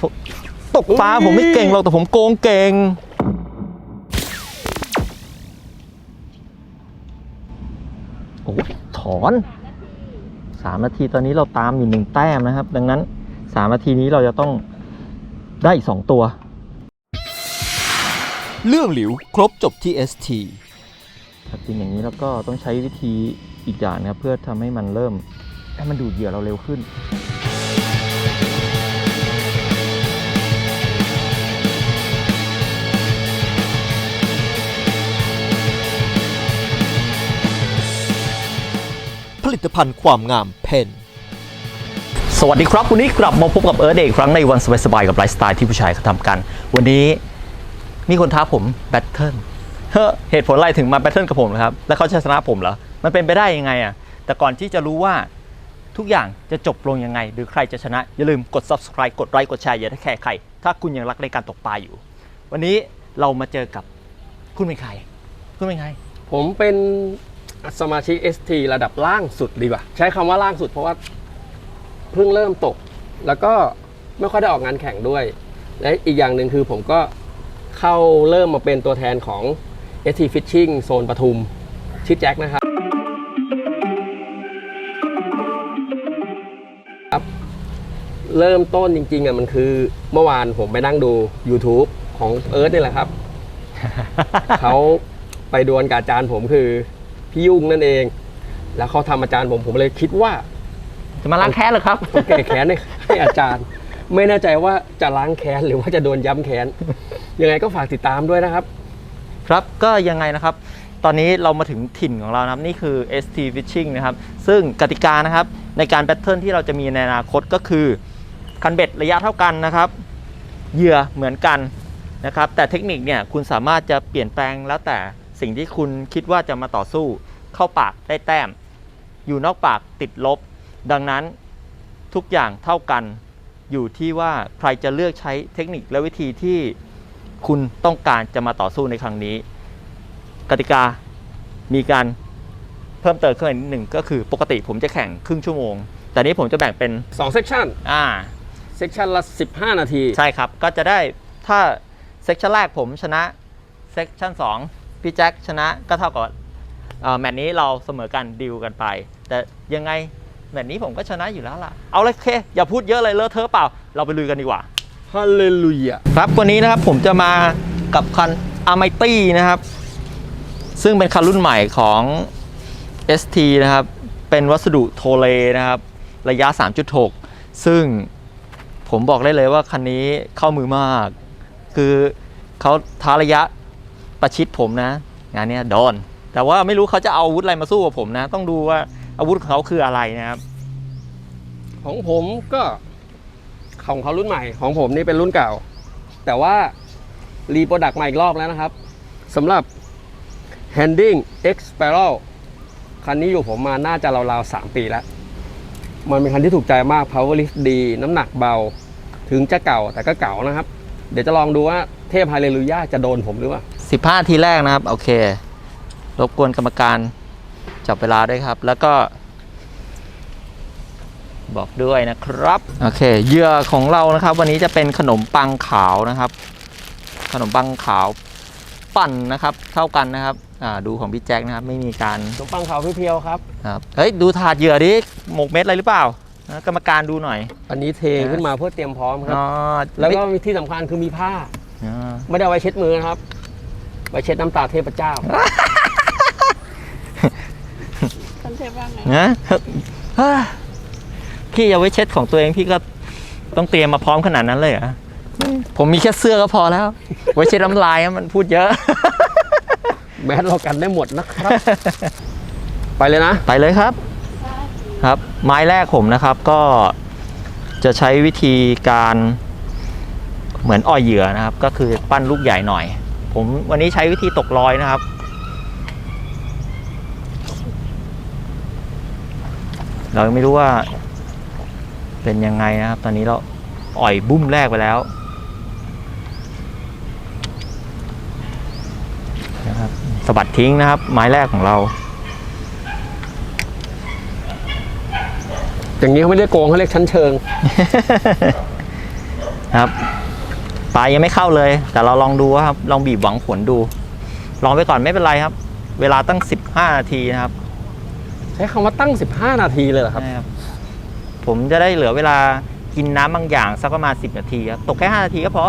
ผมตกปลาผมไม่เก่งหรอกแต่ผมโกงเก่งโอ้ยถอนสามนาทีตอนนี้เราตามอยู่หนึ่งแต้มนะครับ ดังนั้นสามนาทีนี้เราจะต้องได้อีกสองตัว เรื่องหลิวครบจบที่ ST ถ้ากินอย่างนี้แล้วก็ต้องใช้วิธีอีกอย่างนะครับเพื่อทำให้มันเริ่มให้มันดูดเหยื่อเราเร็วขึ้น ลิตภัณฑ์ความงามเพนสวัสดีครับ วันนี้กลับมาพบกับเอิร์ธเดย์อีกครั้งในวันสบายๆกับไลฟ์สไตล์ที่ผู้ชายเขาทำกัน วันนี้มีคนท้าผมแบทเทิลเฮ้อเหตุผลอะไรถึงมาแบทเทิลกับผมนะครับ แล้วเขาจะชนะผมเหรอ มันเป็นไปได้ยังไงอะ แต่ก่อนที่จะรู้ว่าทุกอย่างจะจบลงยังไง หรือใครจะชนะ อย่าลืมกด subscribe กดไลค์กดแชร์อย่าได้แค่ใคร ถ้าคุณยังรักในการตกปลาอยู่ วันนี้เรามาเจอกับคุณเป็นใคร คุณเป็นใคร ผมเป็น สมาชิก ST ระดับล่างสุดดีกว่า ใช้คำว่าล่างสุดเพราะว่าเพิ่งเริ่มตก แล้วก็ไม่ค่อยได้ออกงานแข่งด้วย และอีกอย่างหนึ่งคือผมก็เข้าเริ่มมาเป็นตัวแทนของ ST Fishing โซนปทุมชื่อแจ็คนะครับครับ เริ่มต้นจริงๆอะมันคือเมื่อวานผมไปนั่งดู YouTube ของเอิร์ธนี่แหละครับ เขาไปดวลกับอาจารย์ผมคือ พี่ยุ่งนั่นเอง แล้วเขาทำอาจารย์ผมผมเลยคิดว่าจะมาล้างแค้นเหรอครับ ต้องแก้แค้นให้ให้อาจารย์ ไม่แน่ใจว่าจะล้างแค้นหรือว่าจะโดนย้ำแค้นยังไงก็ฝากติดตามด้วยนะครับ ครับก็ยังไงนะครับ ตอนนี้เรามาถึงถิ่นของเรานะครับนี่คือ ST Fishing นะครับ ซึ่งกติกานะครับในการแบทเทิลที่เราจะมีในอนาคตก็คือ คันเบ็ดระยะเท่ากันนะครับ เหยื่อเหมือนกันนะครับ แต่เทคนิคเนี่ยคุณสามารถจะเปลี่ยนแปลงแล้วแต่ สิ่งที่คุณคิดว่าจะมาต่อสู้ เข้าปากได้แต้ม อยู่นอกปากติดลบ ดังนั้นทุกอย่างเท่ากันอยู่ที่ว่าใครจะเลือกใช้เทคนิคและวิธีที่คุณต้องการจะมาต่อสู้ในครั้งนี้ กติกามีการเพิ่มเติมขึ้นมานิดหนึ่งก็คือปกติผมจะแข่งครึ่งชั่วโมง แต่นี้ผมจะแบ่งเป็น2เซกชันอ่าเซกชันละ 15 นาที ใช่ครับ ก็จะได้ถ้าเซกชันแรกผมชนะเซกชัน2 พี่แจ็คชนะก็เท่ากับเอ่อแมตช์นี้เราเสมอกันดิวกันไป แต่ยังไงแมตช์นี้ผมก็ชนะอยู่แล้วล่ะ เอาเลยโอเค อย่าพูดเยอะเลยเลอะเทอะเปล่า เราไปลุยกันดีกว่าฮาเลลูยาครับวันนี้นะครับผมจะมากับคัน a m i t y นะครับ ซึ่งเป็นคันรุ่นใหม่ของ ST นะครับ เป็นวัสดุโทเลนะครับ ระยะ 3.6 ซึ่งผมบอกได้เลยว่าคันนี้เข้ามือมาก คือเขาท้าระยะ ประชิดผมนะ งานนี้โดน แต่ว่าไม่รู้เขาจะเอาอาวุธอะไรมาสู้กับผมนะ ต้องดูว่าอาวุธของเขาคืออะไรนะครับ ของผมก็ของเขารุ่นใหม่ ของผมนี่เป็นรุ่นเก่า แต่ว่ารีโปรดักต์มาอีกรอบแล้วนะครับสำหรับ Handing X Spiral คันนี้อยู่ผมมาน่าจะราวๆ 3 ปีแล้ว มันเป็นคันที่ถูกใจมาก Power Lift ดี น้ำหนักเบา ถึงจะเก่าแต่ก็เก่านะครับ เดี๋ยวจะลองดูว่าเทพไฮเลลูยาจะโดนผมหรือเปล่า 15 ทีแรกนะครับ โอเค รบกวนกรรมการจับเวลาด้วยครับ แล้วก็ บอกด้วยนะครับ โอเคเหยื่อของเรานะครับ วันนี้จะเป็นขนมปังขาวนะครับ ขนมปังขาวปั่นนะครับ เท่ากันนะครับอ่าดูของพี่แจ็คนะครับ ไม่มีการขนมปังขาวเพียวๆครับนะครับเฮ้ยดูถาดเหยื่อดิหมกเม็ดอะไรหรือเปล่านะกรรมการดูหน่อยอันนี้เทขึ้นมาเพื่อเตรียมพร้อมครับอ๋อแล้วก็มีที่สำคัญคือมีผ้าอ๋อไม่ได้เอาไว้เช็ดมือนะครับ ไว้เช็ดน้ำตาเทพเจ้าท่านเทพว่าไงนะเฮ้ยพี่อย่าไว้เช็ดของตัวเองพี่ก็ต้องเตรียมมาพร้อมขนาดนั้นเลยเหรอผมมีแค่เสื้อก็พอแล้ว ไว้เช็ดน้ำลายอะมันพูดเยอะ แมสเรากันได้หมดนะครับ ไปเลยนะ ไปเลยครับ ครับ ไม้แรกผมนะครับก็จะใช้วิธีการเหมือนอ่อยเหยื่อนะครับ ก็คือปั้นลูกใหญ่หน่อย ผมวันนี้ใช้วิธีตกลอยนะครับ เรายังไม่รู้ว่า เป็นยังไงนะครับ ตอนนี้เราอ่อยบุ้มแรกไปแล้วนะครับสะบัดทิ้งนะครับ ไม้แรกของเรา อย่างนี้เขาไม่เรียกโกงเขาเรียกชั้นเชิงนะครับ ปลายังไม่เข้าเลย แต่เราลองดูครับ ลองบีบหวังผลดู ลองไปก่อนไม่เป็นไรครับ เวลาตั้ง 15 นาทีนะครับ ใช้คำว่าตั้ง 15 นาทีเลยเหรอครับใช่ครับ ผมจะได้เหลือเวลากินน้ำบางอย่างสักประมาณ 10 นาทีครับตกแค่ 5 นาทีก็พอ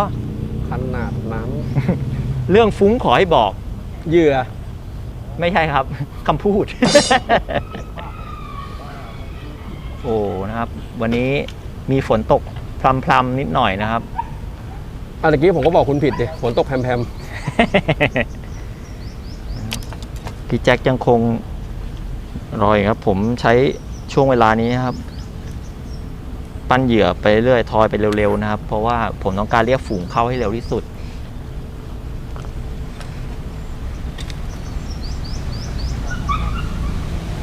ขนาดนั้นเรื่องฟุ้งขอให้บอก เหยื่อ ไม่ใช่ครับ คำพูด โอ้นะครับ วันนี้มีฝนตกพรำๆนิดหน่อยนะครับ อะตะกี้ผมก็บอกคุณผิดดิฝนตกแพมพี่แจ็คยังคงรอยครับ ผมใช้ช่วงเวลานี้นะครับ ปั้นเหยื่อไปเรื่อยทอยไปเร็วๆนะครับ เพราะว่าผมต้องการเรียกฝูงเข้าให้เร็วที่สุด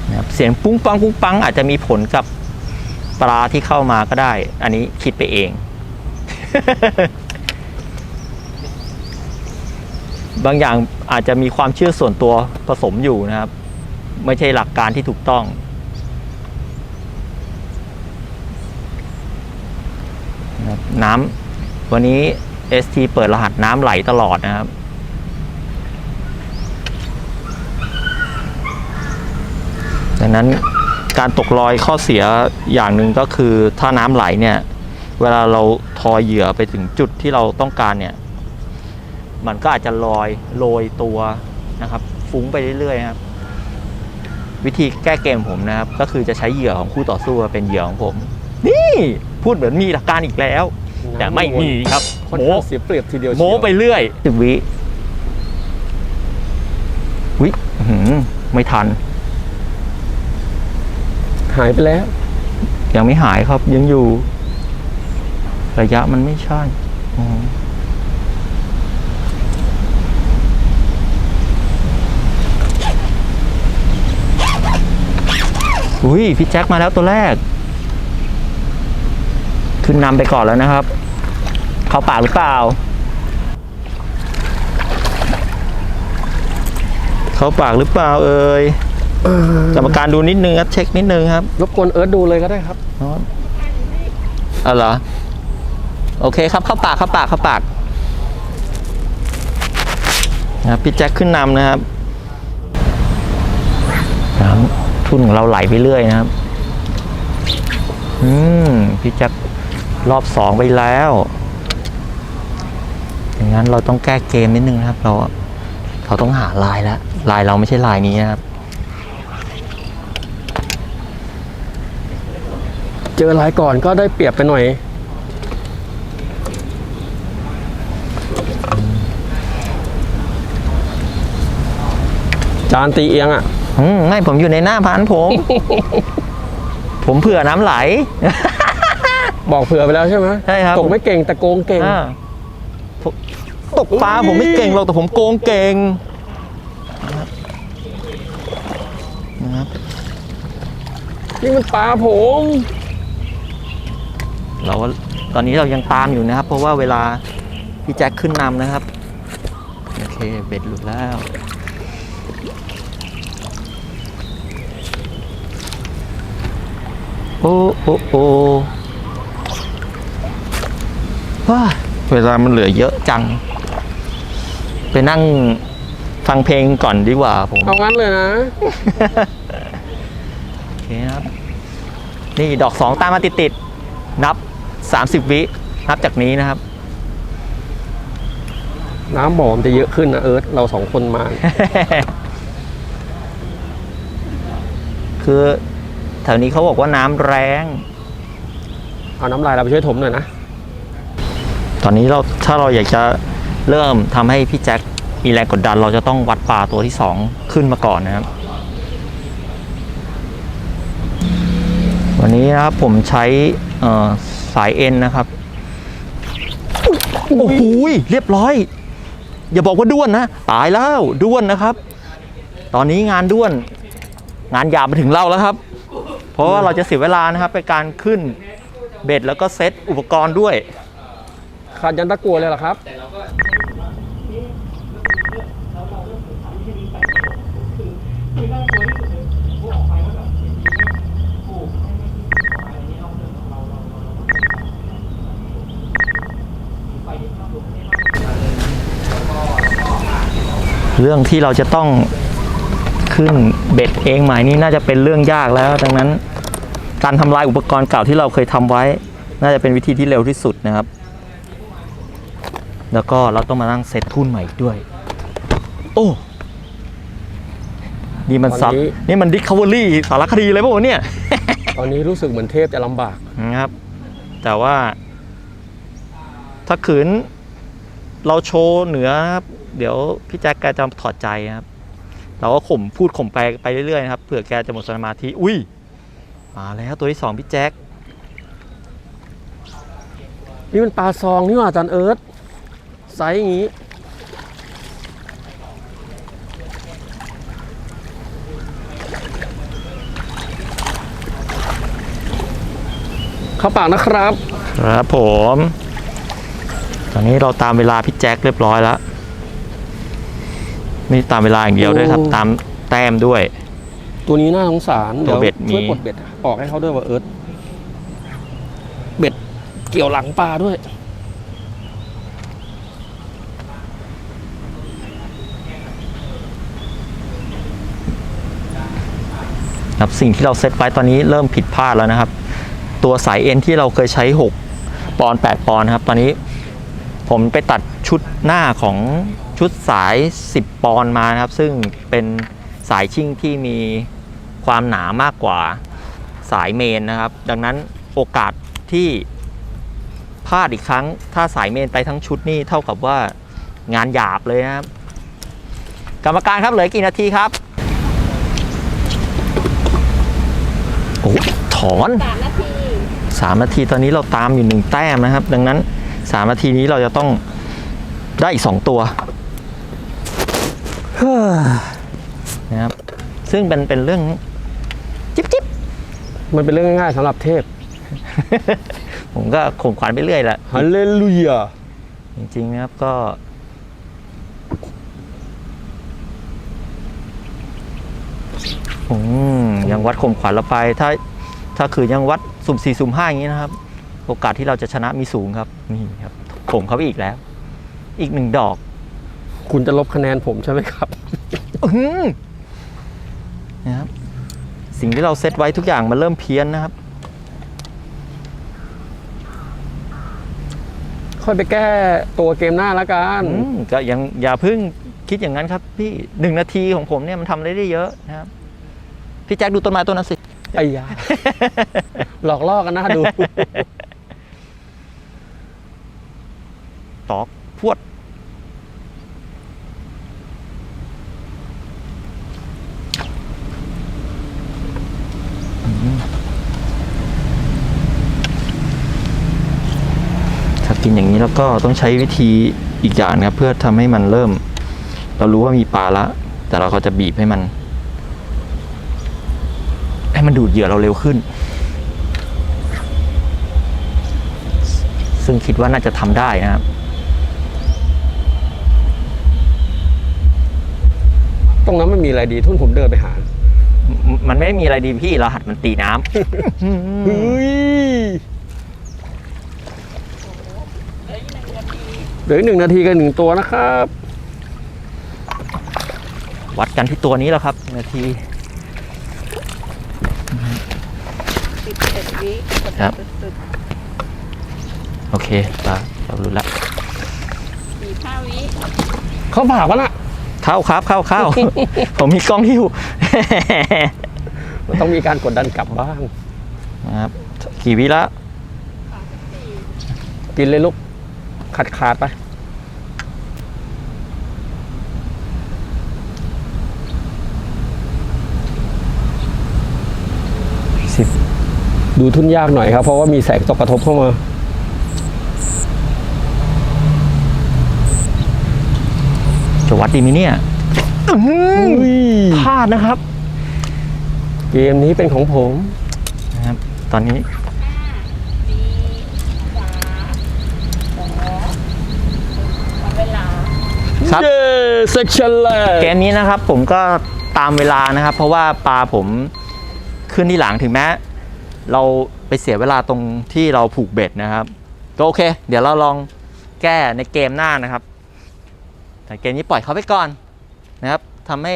นะครับเสียงปุ้งปังปุ้งปัง อาจจะมีผลกับปลาที่เข้ามาก็ได้ อันนี้คิดไปเอง บางอย่างอาจจะมีความเชื่อส่วนตัวผสมอยู่นะครับ ไม่ใช่หลักการที่ถูกต้อง น้ำวันนี้ ST เปิดรหัสน้ำไหลตลอดนะครับดังนั้นการตกลอยข้อเสียอย่างหนึ่งก็คือถ้าน้ำไหลเนี่ย เวลาเราทอยเหยื่อไปถึงจุดที่เราต้องการเนี่ย มันก็อาจจะลอยโรยตัวนะครับ ฟุ้งไปเรื่อยๆครับ วิธีแก้เกมผมนะครับ ก็คือจะใช้เหยื่อของคู่ต่อสู้เป็นเหยื่อของผม นี่พูดเหมือนมีหลักการอีกแล้วๆแต่ไม่มีครับค่อนโม้ข้างเสียเปรียบทีเดียวโม้ไปเรื่อยสิบวิวิอื้อหือไม่ทัน หายไปแล้ว ยังไม่หายครับยังอยู่ ระยะมันไม่ใช่ อืมอุ้ยพี่แจ็คมาแล้วตัวแรก ขึ้นนำไปก่อนแล้วนะครับ เข้าปากหรือเปล่า เข้าปากหรือเปล่าเอ่ยกรรมการดูนิดนึงครับเช็คนิดนึงครับรบกวนเอิร์ธดูเลยก็ได้ครับอ๋อเอาเหรอโอเคครับเข้าปากเข้าปากเข้าปากนะครับพี่แจ็คขึ้นนำนะครับ ทุนของเราไหลไปเรื่อยนะครับ อืม พี่แจ็ครอบสองไปแล้ว อย่างนั้นเราต้องแก้เกมนิดนึงนะครับ เรา เราต้องหาลายแล้วลายเราไม่ใช่ลายนี้นะครับ เจอรายก่อนก็ได้เปรียบไปหน่อย จานตีเอียงอะ อืมไม่ผมอยู่ในหน้าพันผม ผมเผื่อน้ำไหล บอกเผื่อไปแล้วใช่ไหมใช่ครับ ตกไม่เก่งแต่โกงเก่ง อ่าผมตกปลาผมไม่เก่งหรอกแต่ผมโกงเก่งนะครับนะครับนี่มันปลาผม เราว่าตอนนี้เรายังตามอยู่นะครับ เพราะว่าเวลาพี่แจ็คขึ้นนำนะครับ โอเค เบ็ดหลุดแล้ว โอ้โอ้โอ้ว้าเวลามันเหลือเยอะจัง ไปนั่งฟังเพลงก่อนดีกว่าผมเอางั้นเลยนะ โอเคครับ นี่ดอกสองตามมาติดๆ นับ30วินับจากนี้นะครับ น้ำบ่อมนจะเยอะขึ้นนะเอิร์ธเราสองคนมา คือ แถวนี้เขาบอกว่าน้ำแรง เอาน้ำลายเราไปช่วยถมหน่อยนะ ตอนนี้เราถ้าเราอยากจะเริ่มทำให้พี่แจ็คมีแรงกดดัน เราจะต้องวัดปลาตัวที่สองขึ้นมาก่อนนะครับ วันนี้นะครับผมใช้เอ่อสายเอ็นนะครับ โอ้โหเรียบร้อย อย่าบอกว่าด้วนนะ ตายแล้วด้วนนะครับ ตอนนี้งานด้วน งานหยาบมาถึงเราแล้วครับเพ พราะว่าเราจะเสียเวลานะครับไปการขึ้นเบ็ดแล้วก็เซตอุปกรณ์ด้วย ขาดยันตะกัวเลยเหรอครับ เรื่องที่เราจะต้องขึ้นเบ็ดเองใหม่นี่น่าจะเป็นเรื่องยากแล้วดังนั้น การทำลายอุปกรณ์เก่าที่เราเคยทำไว้ น่าจะเป็นวิธีที่เร็วที่สุดนะครับ แล้วก็เราต้องมานั่งเซตทุ่นใหม่อีกด้วย โอ้ นี่มันซับตอนนี้ นี่มันดิคา v วอรี่สารคดีเลยป่ะวะเนี่ย ตอนนี้รู้สึกเหมือนเทพจะลำบาก นะครับ แต่ว่า ถ้าขืน เราโชว์เหนือนะครับ เดี๋ยวพี่แจ็คแกจะถอดใจนะครับ เราก็ข่มพูดข่มไปไปเรื่อยๆนะครับเผื่อแกจะหมดสมาธิ อุ้ย มาแล้วตัวที่สองพี่แจ็คนี่มันปลาซองนี่หว่าอาจารย์เอิร์ธไซส์อย่างนี้ เข้าปากนะครับ ครับผม ตอนนี้เราตามเวลาพี่แจ็คเรียบร้อยแล้ว ไม่ได้ตามเวลาอย่างเดียวด้วยครับโอ้ตามแต้มด้วย ตัวนี้น่าสงสารตัวเบ็ดช่วยมีปลดเบ็ดออกให้เขาด้วยว่าเอิร์ธเบ็ดเกี่ยวหลังปลาด้วย ครับสิ่งที่เราเซตไว้ตอนนี้เริ่มผิดพลาดแล้วนะครับ ตัวสายเอ็นที่เราเคยใช้ 6 ปอนด์8ปอนด์นะครับ ตอนนี้ผมไปตัดชุดหน้าของชุดสาย 10 ปอนด์มานะครับ ซึ่งเป็นสายชิ่งที่มี ความหนามากกว่าสายเมนนะครับ ดังนั้นโอกาสที่พลาดอีกครั้ง ถ้าสายเมนไปทั้งชุดนี่เท่ากับว่างานหยาบเลยนะครับ กรรมการครับเหลือกี่นาทีครับโอ้ถอนสามนาทีสามนาทีตอนนี้เราตามอยู่หนึ่งแต้มนะครับ ดังนั้นสามนาทีนี้เราจะต้องได้อีกสองตัวนะครับซึ่งเป็นเป็นเรื่อง จิ๊บจิ๊บมันเป็นเรื่องง่ายๆสำหรับเทพผมก็ข่มขวัญไปเรื่อยแหละ ฮาเลลูยาจริงๆนะครับก็ อืมยังวัดข่มขวัญเราไป ถ้า ถ้าคือยังวัดสุ่มสี่สุ่มห้าอย่างนี้นะครับ โอกาสที่เราจะชนะมีสูงครับ นี่ครับข่มเขาไปอีกแล้ว อีกหนึ่งดอก คุณจะลบคะแนนผมใช่ไหมครับ อื้อหือนะครับ สิ่งที่เราเซตไว้ทุกอย่างมันเริ่มเพี้ยนนะครับ ค่อยไปแก้ตัวเกมหน้าแล้วกันอืมก็ยังอย่าเพิ่งคิดอย่างนั้นครับ พี่หนึ่งนาทีของผมเนี่ยมันทำอะไรได้เยอะนะครับ พี่แจ็คดูต้นไม้ต้นนั้นสิ ไอ้ยา หลอกล่อกันนะดู ตอกพวด ถ้า กินอย่างนี้แล้วก็ต้องใช้วิธีอีกอย่างนะครับเพื่อทำให้มันเริ่ม เรารู้ว่ามีปลาละ แต่เราก็จะบีบให้มัน ให้มันดูดเหยื่อเราเร็วขึ้น ซึ่งคิดว่าน่าจะทำได้นะครับตรงนั้นมันมีอะไรดีทุ่นผมเดินไปหามมันไม่มีอะไรดีพี่เราหัดมันตีน้ำ เฮ้ยเหลืออีกหนึ่งนาทีเหลืออีกหนึ่งนาทีกับหนึ่งตัวนะครับ วัดกันที่ตัวนี้แล้วครับนาทีสิบเอ็ดวิครับสุดโอเคปลาเรารู้ละๆสี่ห้าวิเขาผ่ากวะน่ะเข้าครับเข้าเข้าผมมีกล้องที่อยู่มันต้องมีการกดดันกลับบ้างนะครับ กี่วิละกินเลยลูก ขาดขาดๆไป สิบ ดูทุนยากหน่อยครับ เพราะว่ามีแสงตกกระทบเข้ามาจะวัดดีไหมเนี่ยอื้อหืออุ้ยพลาดนะครับ เกมนี้เป็นของผมนะครับ ตอนนี้ สี่สามสองหมดเวลา ครับ เย้เซกชันแรกเกมนี้นะครับผมก็ตามเวลานะครับ เพราะว่าปลาผมขึ้นที่หลังถึงแม้ เราไปเสียเวลาตรงที่เราผูกเบ็ดนะครับ ก็โอเค เดี๋ยวเราลองแก้ในเกมหน้านะครับ แต่เกมนี้ปล่อยเขาไปก่อนนะครับทำให้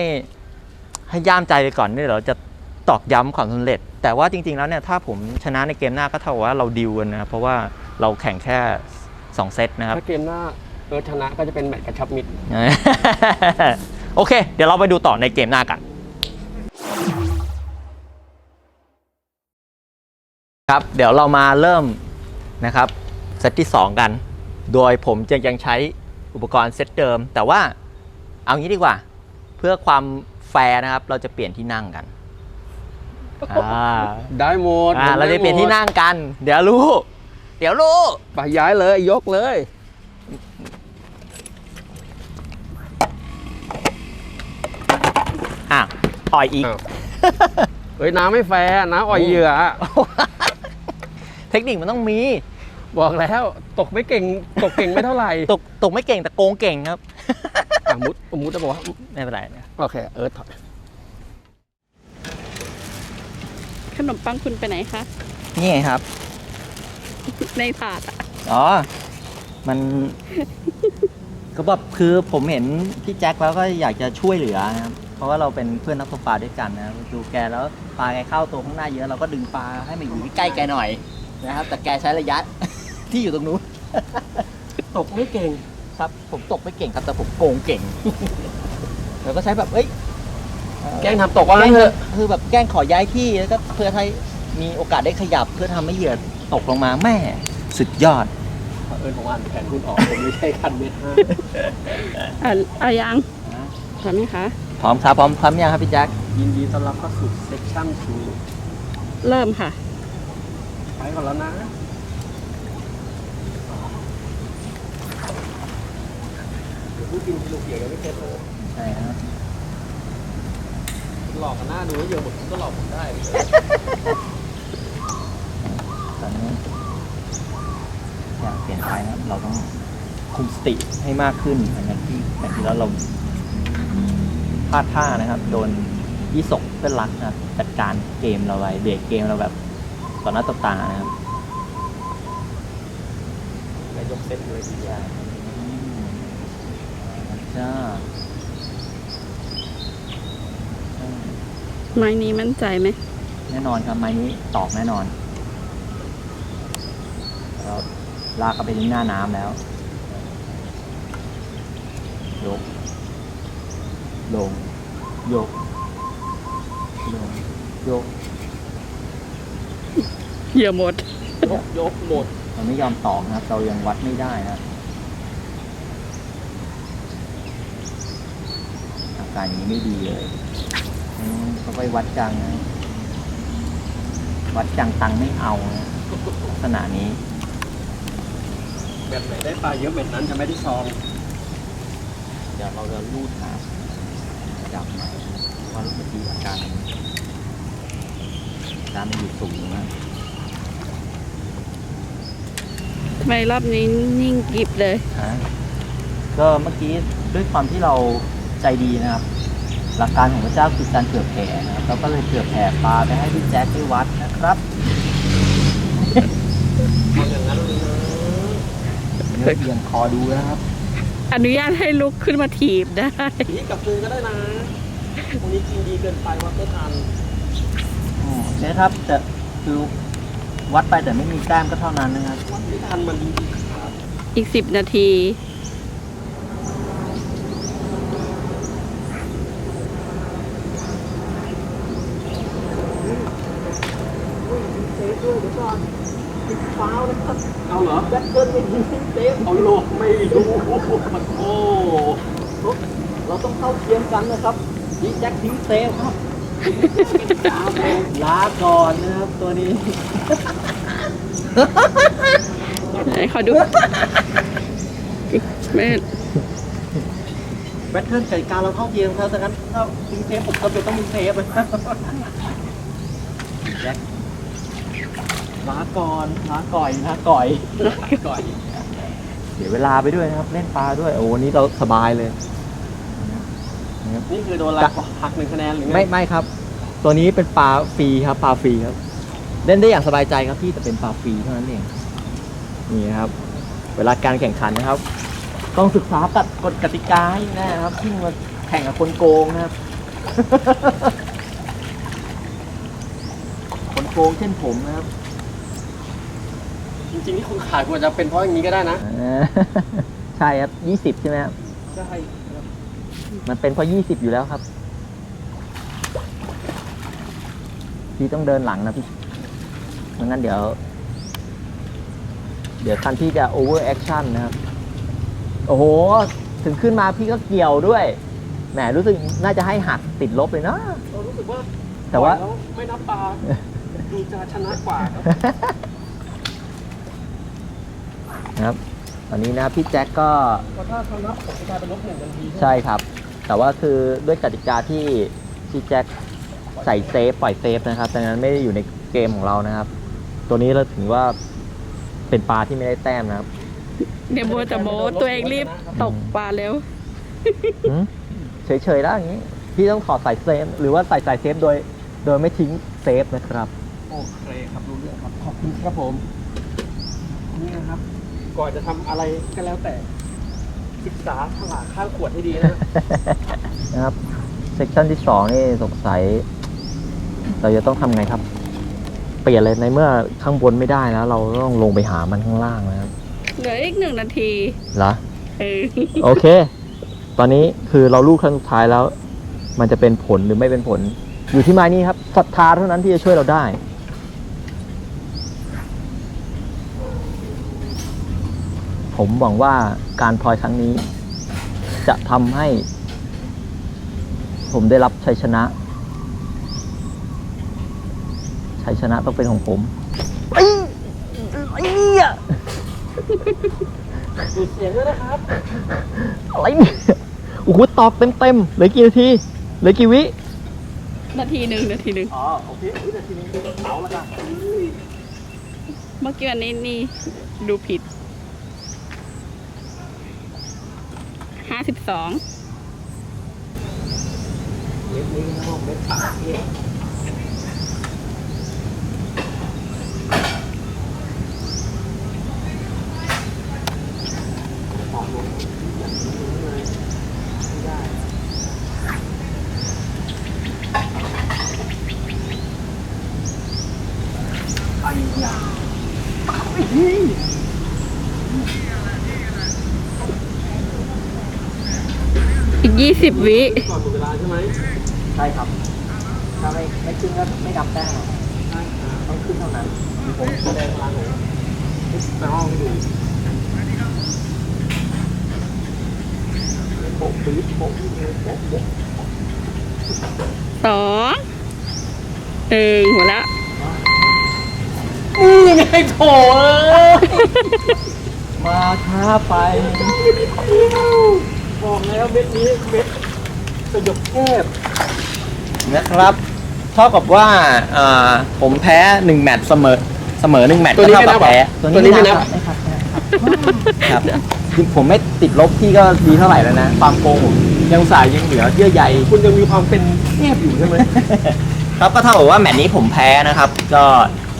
ให้ย่ามใจไปก่อนนี่เดี๋ยวเราจะตอกย้ำความสำเร็จ แต่ว่าจริง ๆ แล้วเนี่ยถ้าผมชนะในเกมหน้าก็เท่ากับว่าเราดิวกันนะครับเพราะว่าเราแข่งแค่ 2 เซตนะครับถ้าเกมหน้า เออชนะก็จะเป็นแมตช์กระชับมิตร โอเค เดี๋ยวเราไปดูต่อในเกมหน้ากัน ครับ เดี๋ยวเรามาเริ่มนะครับเซตที่ 2 กัน โดยผมจะยังใช้อุปกรณ์เซตเดิม แต่ว่าเอางี้ดีกว่า เพื่อความแฟร์นะครับ เราจะเปลี่ยนที่นั่งกันอ่าได้หมดอ่าเราจะเปลี่ยนที่นั่งกัน เดี๋ยวรู้ เดี๋ยวรู้ไปย้ายเลยยกเลย อะอ่อยอีก อ้าว เฮ้ยน้ำไม่แฟร์น้ำอ่อยเหยื่อ เทคนิคมันต้องมี บอกแล้วตกไม่เก่งตกเก่งไม่เท่าไหร่ตกตกไม่เก่งแต่โกงเก่งครับ อะมุดมุดจะบอกว่าไม่เป็นไรนะโอเคเออถอยขนมปังคุณไปไหนคะ นี่ไงครับ ในถาดอะอ๋อ มัน ก็แบบคือผมเห็นพี่แจ็คแล้วก็อยากจะช่วยเหลือนะครับเพราะว่าเราเป็นเพื่อนนักตกปลาด้วยกันนะครับดูแกแล้วปลาแกเข้าตัวข้างหน้าเยอะเราก็ดึงปลาให้มาอยู่ใกล้ๆแกหน่อยนะครับ แต่แกใช้ระยะ ที่อยู่ตรงนู้น ตกไม่เก่งครับ ผมตกไม่เก่งครับแต่ผมโกงเก่ง แล้วก็ใช้แบบเอ้ยแกล้งทำตกว่าแกล้งั้งนเถอะคือแบบแกล้งขอย้ายที่แล้วก็เพื่อให้มีโอกาสได้ขยับเพื่อทำให้เหยื่อตกลงมาแม่ สุดยอดเออผมอ่านแผนคุณออก ผมไม่ใช่คันเม็ดห้าอะอายังพร้อมไหมคะ พร้อมครับพร้อมพร้อมยังครับพี่แจ็คยินดีต้อนรับเข้าสู่เซสชั่นทูเริ่มค่ะ ไปก่อนแล้วนะ เดี๋ยวพูดจริงลูกเกี่ยวยังไม่เสร็จเลยใช่ครับหลอกกันหน้าดูว่าเยอะหมดคุณก็หลอกผมได้ ตอนนี้อยาก เปลี่ยนไปนะครับเราต้องคุมสติให้มากขึ้นอย่างที่อย่างที่แล้วเราพลาดท่านะครับ โดนยี่สกเพื่อนรักนะครับจัดการเกมเราไว้เบรกเกมเราแบบต่อหน้าต่อตานะครับนายกเซ็ตเลยทีเดียวจ้า ไม้นี้มั่นใจไหมแน่นอนครับไม้นี้ตอกแน่นอนเรา ลากเข้าไปที่หน้าน้ำแล้ว ยก ลง ยก ลง ยก เหยื่อหมด ยกยกหมดเราไม่ยอมตอกนะครับ เรายังวัดไม่ได้นะอาการอย่างนี้ไม่ดีเลยอืมเขาไปวัดจังนะวัดจังตังไม่เอานะลักษณะนี้ แบบไหนได้ปลาเยอะแบบนั้นจะไม่ได้ซองเดี๋ยวเราจะรูดหาจับใหม่ว่าเมื่อกี้อาการมันอาการมันอยู่สูงนะทำไมรอบนี้นิ่งกริบเลย ฮะก็เมื่อกี้ด้วยความที่เราใจดีนะครับ หลักการของพระเจ้าคือการเผื่อแผ่นะครับเราก็เลยเผื่อแผ่ปลาไปให้พี่แจ็คได้วัดนะครับ เอาอย่างนั้นเลย นะเนื้อเอียงคอดูนะครับ อนุญาตให้ลุกขึ้นมาถีบได้ผีกับคืนก็ได้นะวันนี้กินดีเกินไปวัดไม่ทันอ๋อเนี่ยครับแต่คือวัดไปแต่ไม่มีแต้มก็เท่านั้นนะครับวัดไม่ทันมันดีครับ อีกสิบนาที เอาเหรอแบตเตอร์ไม่ดีเซฟเอาโลก ไม่รู้มันโอ้เราต้องเข้าเทียมกันนะครับพี่แจ็คทิ้งเซฟครับลาก่อนนะครับตัวนี้ไหนขอดูไม่แบทเทิลกติกาเราเข้าเทียมครับดังนั้นถ้าทิ้งเซฟผมก็จะต้องมีเซฟนะแจ็คลาก่อนลาก่อยลาก่อยก่อย เสียเวลาไปด้วยนะครับ เล่นปลาด้วยโอ้วันนี้เราสบายเลย นี่คือโดนอะไรหักหนึ่งคะแนนหรือไงไม่ไม่ครับ ตัวนี้เป็นปลาฟรีครับปลาฟรีครับ เล่นได้อย่างสบายใจครับพี่แต่เป็นปลาฟรีเท่านั้นเองนี่นะครับ เวลาการแข่งขันนะครับ ต้องศึกษากับกฎกติกาให้แน่นะครับที่มาแข่ข่งกับคนโกงนะครับ คนโกงเช่นผมนะครับ จริงๆที่คุณขายควรจะเป็นเพราะอย่างนี้ก็ได้นะเออ ใช่ครับยี่สิบใช่ไหมครับ ใช่มันเป็นเพราะยี่สิบอยู่แล้วครับ พี่ต้องเดินหลังนะพี่ไม่งั้นเดี๋ยว เดี๋ยวคันที่จะ over action นะครับ โอ้โห ถึงขึ้นมาพี่ก็เกี่ยวด้วย แหมรู้สึกน่าจะให้หักติดลบเลยเนาะ เรารู้สึกว่าแต่ว่า ปล่อยล้ไม่นับปลาดูจะชนะกว่าครับ นะครับตอนนี้นะพี่แจ็คก็เพราะถ้าเขานับผมจะกลายเป็นลบหนึ่งทันทีใช่ครับ แต่ว่าคือด้วยกติกาที่พี่แจ็คใส่เซฟปล่อยเซฟนะครับดังนั้นไม่ได้อยู่ในเกมของเรานะครับ ตัวนี้เราถือว่าเป็นปลาที่ไม่ได้แต้มนะครับเดี๋ยวโบจะโบตัวเองรีบตกปลาเร็ว หืมเฉยๆแล้วอย่างนี้ พี่ต้องถอดสายเซฟ หรือว่าใส่สายเซฟโดย โดยไม่ทิ้งเซฟนะครับ โอเคครับรู้เรื่องครับ ขอบคุณครับผม นี่นะครับ ก่อนจะทำอะไรก็แล้วแต่ ศึกษาฉลากข้างขวดให้ดีนะ นะครับเซกชันที่สองนี่สงสัย เราจะต้องทำไงครับ เปลี่ยนเลยในเมื่อข้างบนไม่ได้แล้ว เราต้องลงไปหามันข้างล่างนะครับเหลืออีกหนึ่งนาที เหรอ เออ โอเค ตอนนี้คือเราลูกครั้งสุดท้ายแล้ว มันจะเป็นผลหรือไม่เป็นผล อยู่ที่ไม้นี้ครับศรัทธาเท่านั้นที่จะช่วยเราได้ ผมหวังว่าการพลอยครั้งนี้ จะทำให้ ผมได้รับชัยชนะ ชัยชนะต้องเป็นของผมไอ้ไอ้เนี่ยดูดเสียงด้วยนะครับ อะไรเนี่ยโอ้โหตอบเต็มเต็มๆเหลือกี่นาทีเหลือกี่วิ นาทีหนึ่งนาทีหนึ่งอ๋อ โอเคอุ๊ยแต่ทีนี้เอาละกัน เมื่อกี้อันนี้นี่ดูผิด ห้าสิบสอง เม็ดนี้นะครับเม็ดปากเนี่ย อีกยี่ สิบวิก่อนหมดเวลาใช่ไหมใช่ครับ ถ้าไม่ไม่ขึ้นก็ไม่นับแต้มหรอกต้องขึ้นเท่านั้นผมแสดงพลังของในห้องให้ดูโป๊ะปี๊บโป๊ะปี๊บโป๊ะโป๊ะสองหนึ่งหมดแล้วนี่ไงโถมาช้าไป บอกแล้วเม็ดนี้เม็ดสยบแคบนะครับ เท่ากับว่าเอ่อผมแพ้หนึ่งแมตช์เสมอเสมอหนึ่งแมตช์ตัวนี้ก็ไม่เท่านักับบแพ้ตัวนี้ไม่นับไม่ครับครับคือผมไม่ติดลบพี่ก็ดีเท่าไหร่แล้วนะ ความโกงผมยังอุตสายยังเหลือเยื่อใย คุณยังมีความเป็นแคบอยู่ใช่ไหม ครับก็เท่ากับว่าแมตช์นี้ผมแพ้นะครับ ก็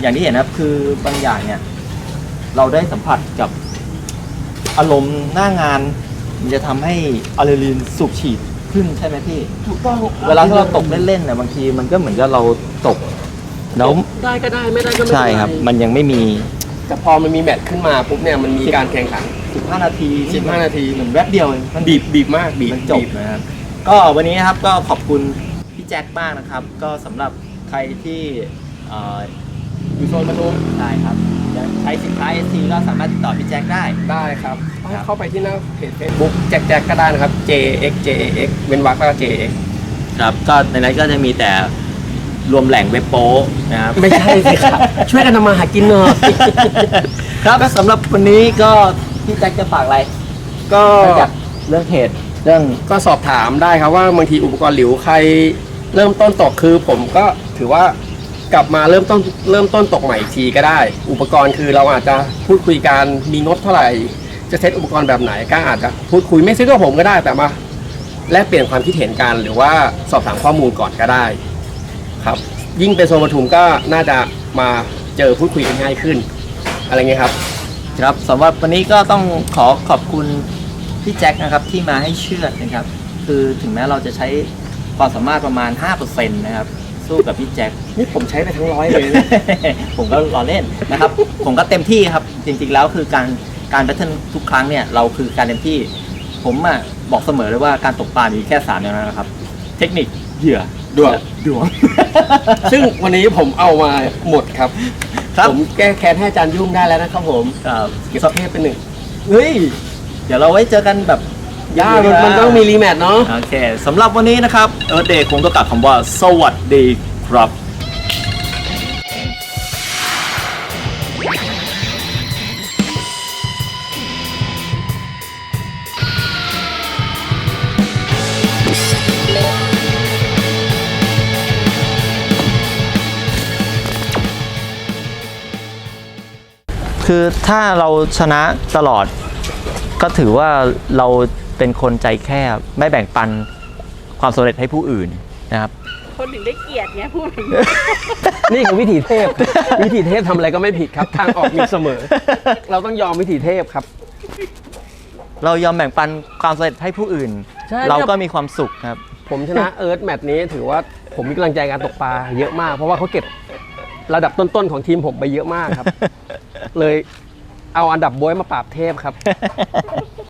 อย่างที่เห็นนะครับคือบางอย่างเนี่ย เราได้สัมผัสกับอารมณ์หน้างาน มันจะทำให้อะดรีนาลีนสูบฉีดขึ้นใช่ไหมพี่ ถูกต้องเวลาที่เราตกเล่นๆเนี่ยบางทีมันก็เหมือนกับเราตกแล้วได้ก็ได้ไม่ได้ก็ไม่เป็นไใช่ครับ มันยังไม่มี แต่พอมันมีแมตช์ขึ้นมาปุ๊บเนี่ยมันมีการแข่งขัน 15 นาที15 นาที เหมือนแวบเดียวเองมันบีบบีบมากบีบมันจบนะครับ ก็วันนี้นะครับก็ขอบคุณพี่แจ็คมากนะครับ ก็สำหรับใครที่เอ่ออยู่โซนปทุมได้ครับจะ ใช้สินค้า ST ก็สามารถติดต่อพี่แจ็คได้ ได้ครับ ครับ เข้าไปที่หน้าเพจ Facebook แจ็คแจ็คก็ได้นะครับ JX JX เว้นวรรคแล้วก็ JX ครับ ก็ในนั้นก็จะมีแต่รวมแหล่งเว็บโป้นะครับ ไม่ใช่สิครับ ช่วยกันทำมาหากินหน่อยครับสำหรับวันนี้ก็พี่แจ็คจะฝากอะไรก็นอกจากเรื่องเหตุเรื่อง ก็สอบถามได้ครับว่าบางทีอุปกรณ์หลิวใครเริ่มต้นตกคือผมก็ถือว่า กลับมาเริ่มต้นเริ่มต้นตกใหม่อีกทีก็ได้ อุปกรณ์คือเราอาจจะพูดคุยกันมีงบเท่าไหร่ จะเซตอุปกรณ์แบบไหนก็อาจจะพูดคุยไม่ซื้อกับผมก็ได้แต่มาแลกเปลี่ยนความคิดเห็นกัน หรือว่าสอบถามข้อมูลก่อนก็ได้ ครับ ยิ่งเป็นโซนปทุมก็น่าจะมาเจอพูดคุยกันง่ายขึ้น อะไรเงี้ยครับ ครับสำหรับวันนี้ก็ต้องขอขอบคุณพี่แจ็คนะครับที่มาให้เชื่อดนะครับ คือถึงแม้เราจะใช้ความสามารถประมาณ 5%นะครับ สู้กับพี่แจ็ค นี่ผมใช้ไปทั้งร้อยเลยนะ ผมก็รอเล่นนะครับ ผมก็เต็มที่ครับ จริงๆแล้วคือการการแพทเทิร์นทุกครั้งเนี่ยเราคือการเต็มที่ ผมอะบอกเสมอเลยว่าการตกปลามีแค่สามอย่างนั้นนะครับ เทคนิคเหยื่อดวงและดวง ซึ่งวันนี้ผมเอามาหมดครับ ครับ ผมแก้แค้นให้อาจารย์ยุ่งได้แล้วนะครับผมครับเก็บเทพเป็นหนึ่งเฮ้ย เดี๋ยวเราไว้เจอกันแบบ ยากมันมันต้องมีรีแมทเนาะ โอเคสำหรับวันนี้นะครับเอิร์ธเดย์คงต้องกลับคำว่าสวัสดีครับคือถ้าเราชนะตลอดก็ถือว่าเรา เป็นคนใจแคบ ไม่แบ่งปันความสำเร็จให้ผู้อื่นนะครับ คนถึงได้เกลียดไงพูดถึงนี่คือวิถีเทพ วิถีเทพทำอะไรก็ไม่ผิดครับ ทางออกมีเสมอ เราต้องยอมวิถีเทพครับ เรายอมแบ่งปันความสำเร็จให้ผู้อื่น ใช่ เราก็มีความสุขครับ ผมชนะเอิร์ธแมตช์นี้ถือว่าผมมีกำลังใจการตกปลาเยอะมาก เพราะว่าเขาเก็บระดับต้นๆของทีมผมไปเยอะมากครับ เลยเอาอันดับบวยมาปราบเทพครับ